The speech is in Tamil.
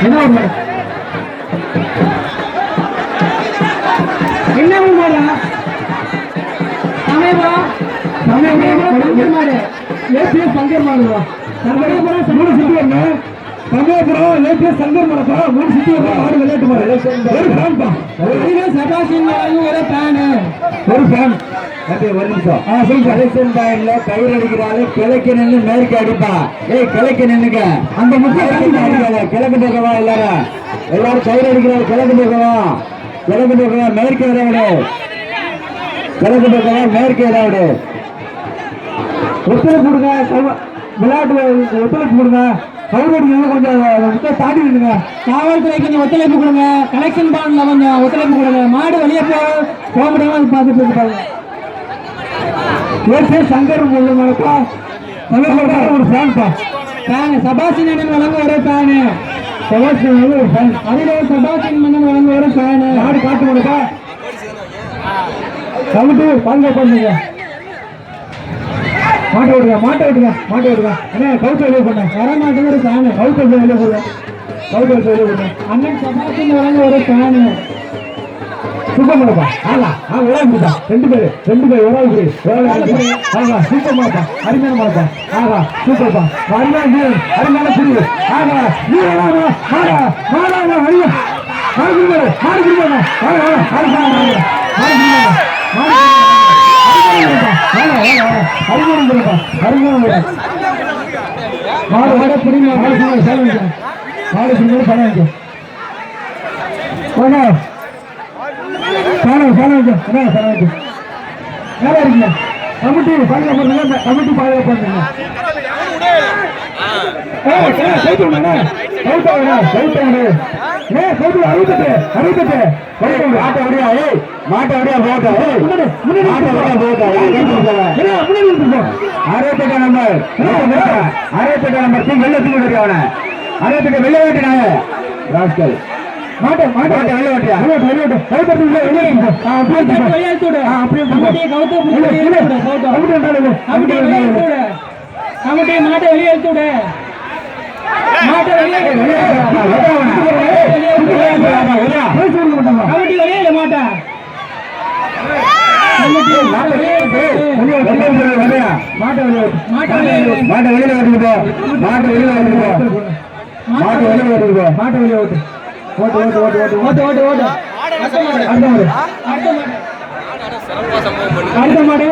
என்ன என்ன மாடா சமயபா சமயபா பங்கேற்பாடு ஏசிய பங்கேற்பாடுவா மூணு சுத்தி வரணும் சமயபுரம் ஏபிஎஸ் சங்கர் மாடப்பா மூணு சிட்டி வரணும் ஆறு விளையாட்டு மாடு ஒரு ஃபேன்பா சபாஷின் ஒரு ஃபேனு ஒரு ஃபேன் ஒரு நிமிஷம். ஆ சொல்லுங்க. எலெக்ஷன் டைம்ல கயிறு அடிக்கிறாரு கிழக்கு நின்று மேற்கு அடிப்பா. ஏய் கிழக்கு நின்னுங்க அந்த முக்கிய அடிக்காத. கிழக்கு பக்கவா எல்லாரும். எல்லாரும் கயிறு அடிக்கிறாரு கிழக்கு பக்கவா கிழக்கு பக்கவா மேற்கு ஏதாவது கிழக்கு பக்கவா மேற்கு ஏதாவது ஒத்துழைப்பு கொடுங்க விளையாட்டு ஒத்துழைப்பு கொடுங்க. கவுரடிங்க கொஞ்சம் முக்கிய தாண்டி கொஞ்சம் ஒத்துழைப்பு கொடுங்க. கலெக்ஷன் பாண்ட்ல கொஞ்சம் ஒத்துழைப்பு கொடுங்க. மாடு வெளியே போக முடியாமல் பார்த்துட்டு இருப்பாங்க ஏற்கனவே சங்கர் உள்ளவங்களுக்கா ஒரு ஃபேன்ப்பா ஃபேனு சபாஷின் அண்ணன் வழங்க ஒரு ஃபேனு சபாஷின் ஒரு ஃபேன் அதில் சபாஷின் மன்னன் வழங்க ஒரு ஃபேனு மாடு காட்டு கொடுக்கா கமிட்டி பாருங்க பண்ணுங்க மாட்டு ஓட்டுக்கா மாட்டு ஓட்டுக்கா மாட்டு ஓட்டுக்கா அண்ணா கவுத்து வெளியே போட்டேன் வர மாட்டேங்கிற சாணு கவுத்து வெளியே போடுவேன் கவுத்து வச்சு வெளியே போட்டேன் அண்ணன் சபாத்தின் வழங்க ஒரு சாணு சுத்தமாடப்பா ஆமா ஆ விளையாண்டுதான் ரெண்டு பேரு ரெண்டு பேர் ஒரு ஆள் விளையாண்டு ஆமா சுத்தமாடப்பா அருமையான மாடப்பா ஆகா சூப்பர்ப்பா அருமையான வீரர் அருமையான புரியுது ஆகா வீரரானா மாடா மாடானா அழிய மாடு குடிப்பாரு மாடு குடிப்பாரு மாடு குடிப்பாரு மாடு மாடு வர புரியுமா மாடு சேலம் மாடு புரிஞ்சு பணம் வைக்க போனா சேலம் சேலம் வைக்க என்ன சேலம் வைக்க நல்லா இருக்கீங்க கமிட்டி பாதுகாப்பு கமிட்டி பாதுகாப்பு சொல்லுங்க சொல்லுங்க சொல்லுங்க அறுபத்தெட்டு அறுபத்தெட்டு ஆட்டோ அப்படியா ஏய் மாட்ட அப்படியே போட்டா. மாட்ட அப்படியே போட்டா. அறுபத்தி எட்டாம் நம்பர் அறுபத்தி எட்டாம் நம்பர் தீ வெள்ள தூக்கி விடுறியா அவனை. அறுபத்தி எட்டு வெள்ள மாட்ட மாட்ட. மாட்ட வெள்ள வெட்டியா வெள்ள வெட்டு கவுத்தர் உள்ள வெளியே அப்படியே தூடு. அப்படியே தூடு. அப்படியே தூடு. மாட்ட வெளியே தூடு. மாட்ட வெளியே வெளியே வெளியே மாட்டை வெளியில ஓட்டுக்கு போ மாட்டை வெளியில ஓட்டுக்கு போ மாட்டை வெளியில ஓட்டுக்கு போ மாட்டை வெளியில ஓட்டு ஓட்டு ஓட்டு ஓட்டு ஓட்டு ஓட்டு ஓட்டு அடுத்த மாடு. அடுத்த மாடு அடுத்த மாடு